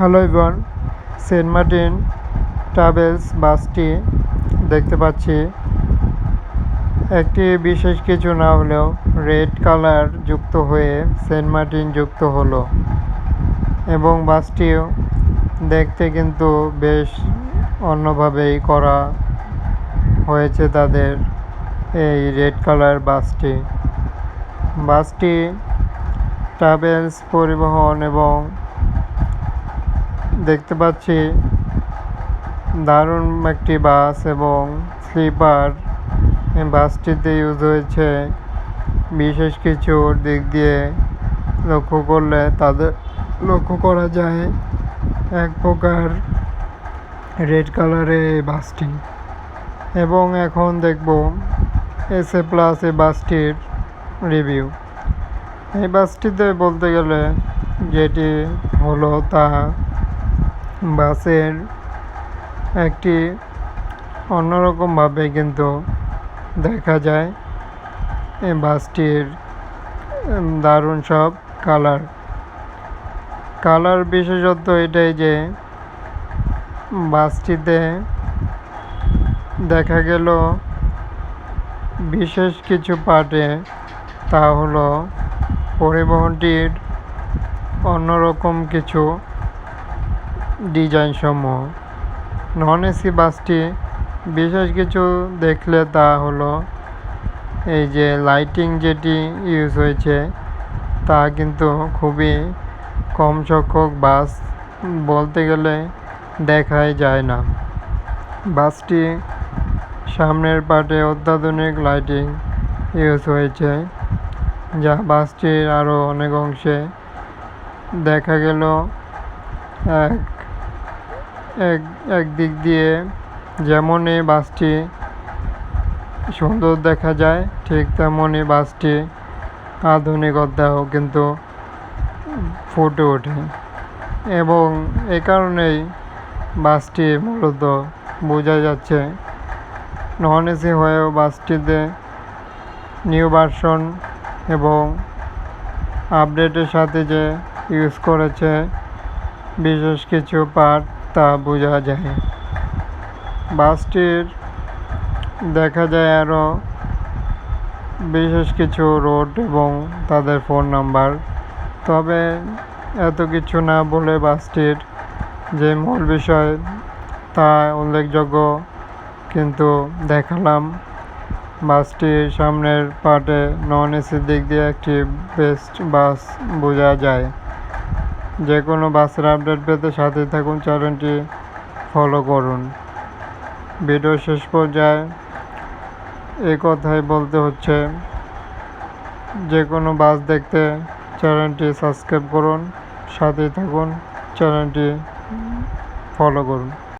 Hello ইবন Saint Martin travels বাসটি দেখতে পাচ্ছি। একটি বিশেষ কিছু না হলেও রেড কালার যুক্ত হয়ে সেন্ট মার্টিন যুক্ত হলো। এবং বাসটিও দেখতে কিন্তু বেশ অন্যভাবেই করা হয়েছে তাদের এই রেড কালার বাসটি। বাসটি ট্রাভেলস পরিবহন এবং দেখতে পাচ্ছি দারুণ একটি বাস এবং স্লিপার। বাসটিতে ইউজ হয়েছে বিশেষ কিছু দিক দিয়ে লক্ষ্য করলে তাদের, লক্ষ্য করা যায় এক প্রকার রেড কালারের এই বাসটি। এবং এখন দেখব এস এ প্লাস এই বাসটির রিভিউ। এই বাসটিতে বলতে গেলে যেটি হলো তা বাসের একটি অন্যরকমভাবে কিন্তু দেখা যায়। এই বাসটির দারুণ সব কালার। কালার বিশেষত এটাই যে, বাসটিতে দেখা গেল বিশেষ কিছু পার্টে তা হলো পরিবহনটির অন্যরকম কিছু ডিজাইন সমূহ নন এসি বাসটি বিশেষ কিছু দেখলে তা হলো এই যে লাইটিং যেটি ইউজ হয়েছে, তা কিন্তু খুবই কম সংখ্যক বাস বলতে গেলে দেখাই যায় না। বাসটি সামনের পার্টে অত্যাধুনিক লাইটিং ইউজ হয়েছে, যা বাসটির আরও অনেক অংশে দেখা গেল এক এক এক দিক দিয়ে যেমন এই বাসটি সুন্দর দেখা যায়, ঠিক তেমনই বাসটি আধুনিকতাও কিন্তু ফুটে ওঠে। এবং এ কারণেই বাসটি মূলত বোঝা যাচ্ছে নন এসি হয়েও বাসটিতে নিউ ভার্সন এবং আপডেটের সাথে যে ইউজ করেছে বিশেষ কিছু পার্ট তা বোঝা যায়। বাসটির দেখা যায় আরও বিশেষ কিছু রোড এবং তাদের ফোন নাম্বার। তবে এত কিছু না বলে বাসটির যে মূল বিষয় তা উল্লেখযোগ্য কিন্তু দেখালাম। বাসটির সামনের পার্টে নন এসির দিক দিয়ে একটি বেস্ট বাস বোঝা যায়। যে কোনো বাসের আপডেট পেতে সাথে থাকুন চ্যানেলটি ফলো করুন। ভিডিও শেষ পর্যায়ে এই কথাই বলতে হচ্ছে যে কোনো বাস দেখতে চ্যানেলটি সাবস্ক্রাইব করুন সাথে থাকুন চ্যানেলটি ফলো করুন।